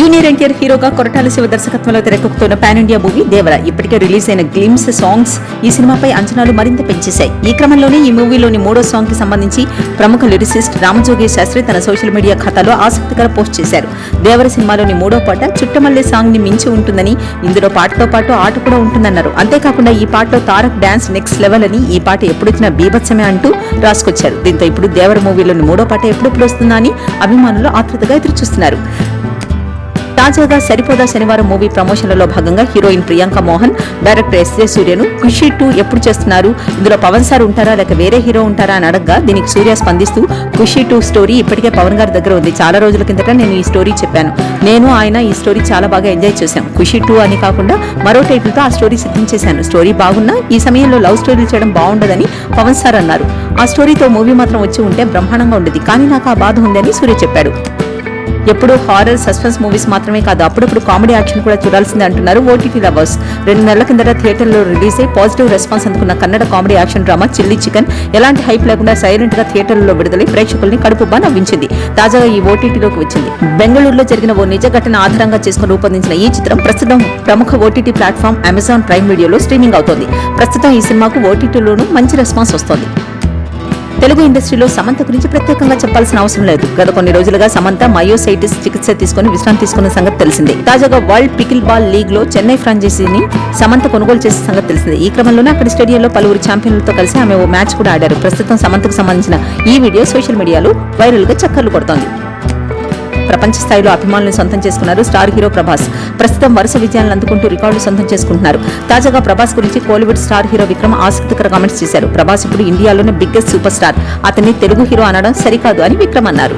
Junior NTR హీరోగా కొరటాల శివ దర్శకత్వంలో తెరకెక్కుతున్న పాన్ ఇండియా మూవీ దేవర. ఇప్పటికే రిలీజ్ అయిన గ్లిమ్స్ సాంగ్స్ ఈ సినిమాపై అంచనాలు మరింత పెంచేశాయి. ఈ క్రమంలోనే ఈ మూవీలోని మూడో సాంగ్కి సంబంధించి ప్రముఖ లిరిసిస్ట్ రామజోగి శాస్త్రి తన సోషల్ మీడియా ఖాతాలో ఆసక్తికర పోస్ట్ చేశారు. దేవర సినిమాలోని మూడో పాట చుట్టమల్లె సాంగ్ని మించి ఉంటుందని ఇందులో పాటతో పాటు ఆట కూడా ఉంటుందన్నారు. అంతేకాకుండా ఈ పాటలో తారక్ డాన్స్ నెక్స్ట్ లెవెల్ అని ఈ పాట ఎప్పుడొచ్చినా బీభత్సమే అంటూ రాసుకొచ్చారు. దీంతో ఇప్పుడు దేవర మూవీలోని మూడో పాట ఎప్పుడెప్పుడు వస్తుందా అని అభిమానులు ఆతృతగా ఎదురుచూస్తున్నారు. తాజాగా సరిపోదా శనివారం మూవీ ప్రమోషన్లలో భాగంగా heroine Priyanka Mohan director S సూర్యను Kushi two ఎప్పుడు చేస్తున్నారు? ఇందులో పవన్ సార్ ఉంటారా? లేక వేరే హీరో ఉంటారా? అని అడగగా దీనికి సూర్య స్పందిస్తూ ఖుషి టూ స్టోరీ ఇప్పటికే పవన్ గారి దగ్గర ఉంది. చాలా రోజుల కిందట నేను ఈ స్టోరీ చెప్పాను. నేను ఆయన ఈ స్టోరీ చాలా బాగా ఎంజాయ్ చేశాం. ఖుషి టూ అని కాకుండా మరో టైటిల్తో ఆ స్టోరీ సిద్ధం చేశాను. స్టోరీ బాగున్నా ఈ సమయంలో లవ్ స్టోరీలు చేయడం బాగుండదని పవన్ సార్ అన్నారు. ఆ స్టోరీతో మూవీ మాత్రం వచ్చి ఉంటే బ్రహ్మాండంగా ఉండేది. కానీ నాకు ఆ బాధ ఉందని సూర్య చెప్పాడు. ఎప్పుడు హారర్ సస్పెన్స్ మూవీస్ మాత్రమే కాదు అప్పుడప్పుడు కామెడీ యాక్షన్ కూడా చూడాల్సిందే అంటున్నారు ఓటీటీ లవర్స్ రెండు నెలల కిందట థియేటర్లో రిలీజ్ అయి పాజిటివ్ రెస్పాన్స్ అందుకున్న Kannada comedy action drama chilli chicken ఎలాంటి హైప్ లేకుండా సైలెంట్గా థియేటర్లలో విడుదలై ప్రేక్షకుల్ని కడుపుబ్బా నవ్వించింది. తాజాగా ఈ ఓటీటీలోకి వచ్చింది. బెంగళూరులో జరిగిన ఓ నిజ ఘటన ఆధారంగా చేసుకుని రూపొందించిన ఈ చిత్రం ప్రస్తుతం ప్రముఖ ఓటీటీ ప్లాట్ఫామ్ అమెజాన్ ప్రైమ్ వీడియోలో స్ట్రీమింగ్ అవుతోంది. ప్రస్తుతం ఈ సినిమాకు ఓటీటీలోనూ మంచి రెస్పాన్స్ వస్తోంది. తెలుగు ఇండస్ట్రీలో సమంత గురించి ప్రత్యేకంగా చెప్పాల్సిన అవసరం లేదు. గత కొన్ని రోజులుగా సమంత మయోసైటిస్ చికిత్స తీసుకుని విశ్రాంతి తీసుకున్న సంగతి తెలిసిందే. తాజాగా వరల్డ్ పికిల్ బాల్ లీగ్లో చెన్నై ఫ్రాంచైజీని సమంత కొనుగోలు చేసిన సంగతి తెలిసిందే. ఈ క్రమంలోనే అక్కడి స్టేడియంలో పలువురు ఛాంపియన్లతో కలిసి ఆమె ఓ మ్యాచ్ కూడా ఆడారు. ప్రస్తుతం సమంతకు సంబంధించిన ఈ వీడియో సోషల్ మీడియాలో వైరల్గా చక్కర్లు కొడుతోంది. ప్రపంచ స్థాయిలో అభిమానులను సొంతం చేసుకున్నారు స్టార్ హీరో ప్రభాస్. ప్రస్తుతం వరుస విజయాలను అందుకుంటూ రికార్డులు సొంతం చేసుకుంటున్నారు. తాజాగా ప్రభాస్ గురించి కోలీవుడ్ స్టార్ హీరో విక్రమ్ ఆసక్తికర కామెంట్స్ చేశారు. ప్రభాస్ ఇప్పుడు ఇండియాలోనే బిగ్గెస్ట్ సూపర్ స్టార్. అతన్ని తెలుగు హీరో అనడం సరికాదు అని విక్రమ్ అన్నారు.